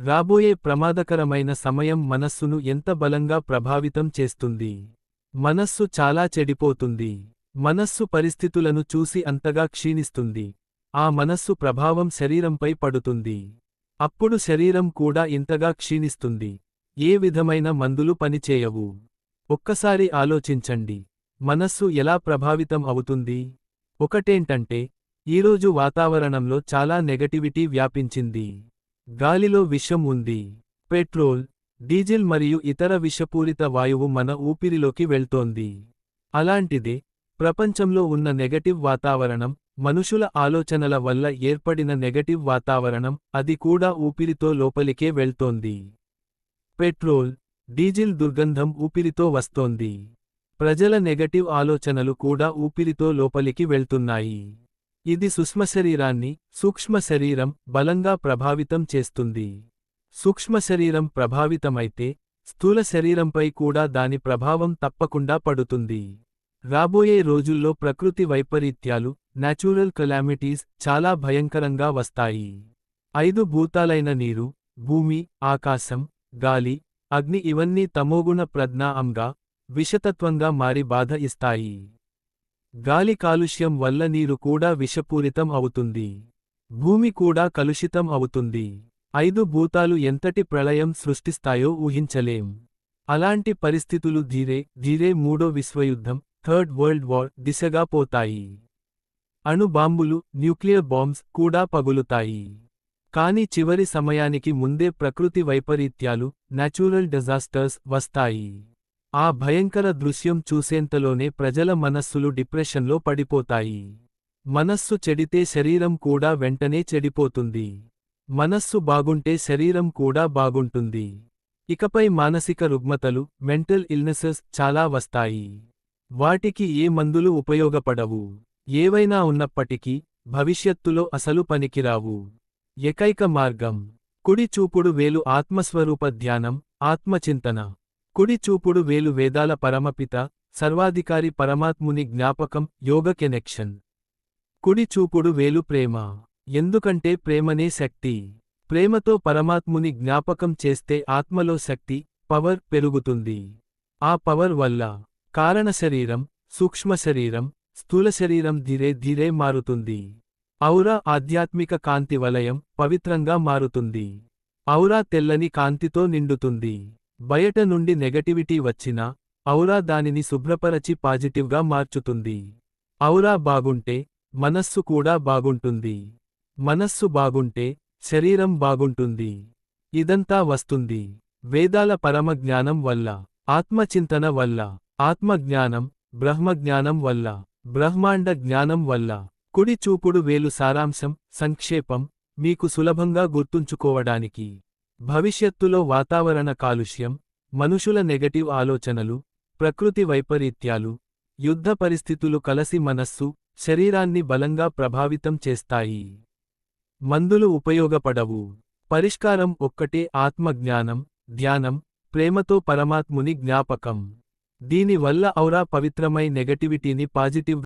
రాబోయే ప్రమాదకరమైన సమయం మనస్సును ఎంత బలంగా ప్రభావితం చేస్తుంది. మనస్సు చాలా చెడిపోతుంది. మనస్సు పరిస్థితులను చూసి అంతగా క్షీణిస్తుంది. ఆ మనస్సు ప్రభావం శరీరంపై పడుతుంది. అప్పుడు శరీరం కూడా ఇంతగా క్షీణిస్తుంది. ఏ విధమైన మందులు పనిచేయవు. ఒక్కసారి ఆలోచించండి. మనస్సు ఎలా ప్రభావితం అవుతుంది? ఒకటేంటంటే ఈరోజు వాతావరణంలో చాలా నెగటివిటీ వ్యాపించింది. గాలిలో విషం ఉంది. పెట్రోల్ డీజిల్ మరియు ఇతర విషపూరిత వాయువు మన ఊపిరిలోకి వెళ్తోంది. అలాంటిదే ప్రపంచంలో ఉన్న నెగటివ్ వాతావరణం మనుషుల ఆలోచనల వల్ల ఏర్పడిన నెగటివ్ వాతావరణం అది కూడా ఊపిరితో లోపలికే వెళ్తోంది. పెట్రోల్ డీజిల్ దుర్గంధం ఊపిరితో వస్తోంది. ప్రజల నెగటివ్ ఆలోచనలు కూడా ఊపిరితో లోపలికి వెళ్తున్నాయి. ఇది సూక్ష్మ శరీరాన్ని సూక్ష్మ శరీరం బలంగా ప్రభావితం చేస్తుంది. సూక్ష్మ శరీరం ప్రభావితమైతే స్థూల శరీరంపై కూడా దాని ప్రభావం తప్పకుండా పడుతుంది. రాబోయే రోజుల్లో ప్రకృతి వైపరీత్యాలు నాచురల్ క్లామిటీస్ చాలా భయంకరంగా వస్తాయి. ఐదు భూతాలైన నీరు భూమి ఆకాశం గాలి అగ్ని ఇవన్నీ తమోగుణ ప్రజ్ఞాంగా విషతత్వంగా మారి బాధ ఇస్తాయి. గాలి కాలుష్యం వల్ల నీరు కూడా విషపూరితం అవుతుంది. భూమి కూడా కలుషితం అవుతుంది. ఐదు భూతాలు ఎంతటి ప్రళయం సృష్టిస్తాయో ఊహించలేం. అలాంటి పరిస్థితులు ధీరే ధీరే మూడో విశ్వయుద్ధం థర్డ్ వరల్డ్ వార్ దిశగా పోతాయి. అణు బాంబులు న్యూక్లియర్ బాంబ్స్ కూడా పగులుతాయి. కాని చివరి సమయానికి ముందే ప్రకృతి వైపరీత్యాలు న్యాచురల్ డిజాస్టర్స్ వస్తాయి. ఆ భయంకర దృశ్యం చూసేంతలోనే ప్రజల మనస్సులు డిప్రెషన్లో పడిపోతాయి. మనస్సు చెడితే శరీరం కూడా వెంటనే చెడిపోతుంది. మనస్సు బాగుంటే శరీరం కూడా బాగుంటుంది. ఇకపై మానసిక రుగ్మతలు మెంటల్ ఇల్నెసెస్ చాలా వస్తాయి. వాటికి ఏ మందులు ఉపయోగపడవు. ఏవైనా ఉన్నప్పటికీ భవిష్యత్తులో అసలు పనికిరావు. ఏకైక మార్గం. కుడి చూపుడు వేలు ఆత్మస్వరూప ధ్యానం ఆత్మచింతన. కుడి చూపుడు వేలు వేదాల పరమపిత సర్వాధికారి పరమాత్ముని జ్ఞాపకం యోగ కెనెక్షన్. కుడి చూపుడు వేలు ప్రేమ. ఎందుకంటే ప్రేమనే శక్తి. ప్రేమతో పరమాత్ముని జ్ఞాపకం చేస్తే ఆత్మలో శక్తి పవర్ పెరుగుతుంది. ఆ పవర్ వల్ల కారణ శరీరం సూక్ష్మ శరీరం స్థూల శరీరం ధీరే ధీరే మారుతుంది. ఔరా ఆధ్యాత్మిక కాంతి వలయం పవిత్రంగా మారుతుంది. ఔరా తెల్లని కాంతితో నిండుతుంది. బయట నుండి నెగటివిటీ వచ్చినా ఔరా దానిని శుభ్రపరచి పాజిటివ్గా మార్చుతుంది. ఔరా బాగుంటే మనస్సు కూడా బాగుంటుంది. మనస్సు బాగుంటే శరీరం బాగుంటుంది. ఇదంతా వస్తుంది. వేదాల పరమ జ్ఞానం వల్ల ఆత్మచింతన వల్ల ఆత్మజ్ఞానం బ్రహ్మజ్ఞానం వల్ల బ్రహ్మాండ జ్ఞానం వల్ల. కుడి చూపుడు వేలు సారాంశం సంక్షేపం మీకు సులభంగా గుర్తుంచుకోవడానికి. భవిష్యత్తులో వాతావరణ కాలుష్యం మనుషుల నెగటివ్ ఆలోచనలు ప్రకృతి వైపరీత్యాలు యుద్ధ పరిస్థితులు కలసి మనస్సు శరీరాన్ని బలంగా ప్రభావితం చేస్తాయి. మందులు ఉపయోగపడవు. పరిష్కారం ఒక్కటే ఆత్మజ్ఞానం ధ్యానం ప్రేమతో పరమాత్ముని జ్ఞాపకం. దీనివల్ల ఔరా పవిత్రమై నెగటివిటీని పాజిటివ్